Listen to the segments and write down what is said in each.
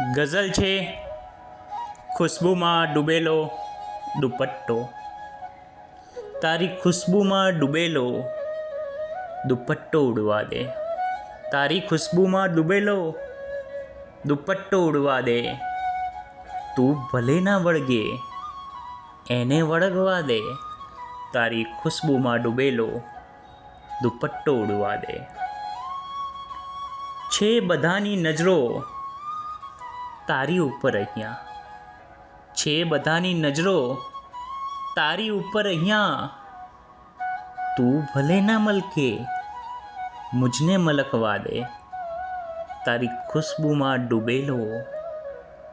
ગઝલ છે, ખુશ્બુમાં ડૂબેલો દુપટ્ટો. તારી ખુશ્બુમાં ડૂબેલો દુપટ્ટો ઉડવા દે. તારી ખુશ્બુમાં ડૂબેલો દુપટ્ટો ઉડવા દે. તું ભલે ના વળગે, એને વળગવા દે. તારી ખુશ્બુમાં ડૂબેલો દુપટ્ટો ઉડવા દે. છે બધાની નજરો તારી ઉપર અહીંયા. છે બધાની નજરો તારી ઉપર અહીંયા. તું ભલે ના મલકે, મુજને મલકવા દે. તારી ખુશ્બુમાં ડૂબેલો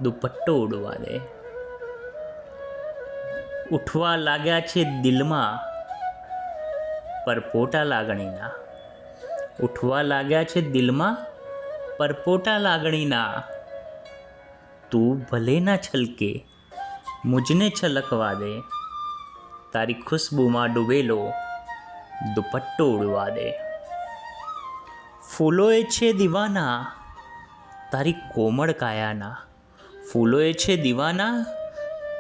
દુપટ્ટો ઉડવા દે. ઉઠવા લાગ્યા છે દિલમાં પરપોટા લાગણીના. ઉઠવા લાગ્યા છે દિલમાં પરપોટા લાગણીના. તું ભલે ના છલકે, મુજને છલકવા દે. તારી ખુશ્બુમાં ડૂબેલો દુપટ્ટો ઉડવા દે. ફૂલોએ છે દીવાના, તારી કોમળ કાયાના. ફૂલોએ છે દીવાના,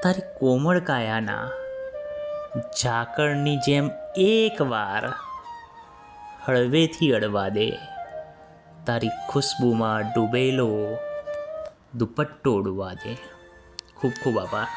તારી કોમળ કાયાના. ઝાકળની જેમ એકવાર હળવેથી અડવા દે. તારી ખુશ્બુમાં ડૂબેલો દુપટ્ટો ઉડવા દે. ખૂબ ખૂબ આભાર.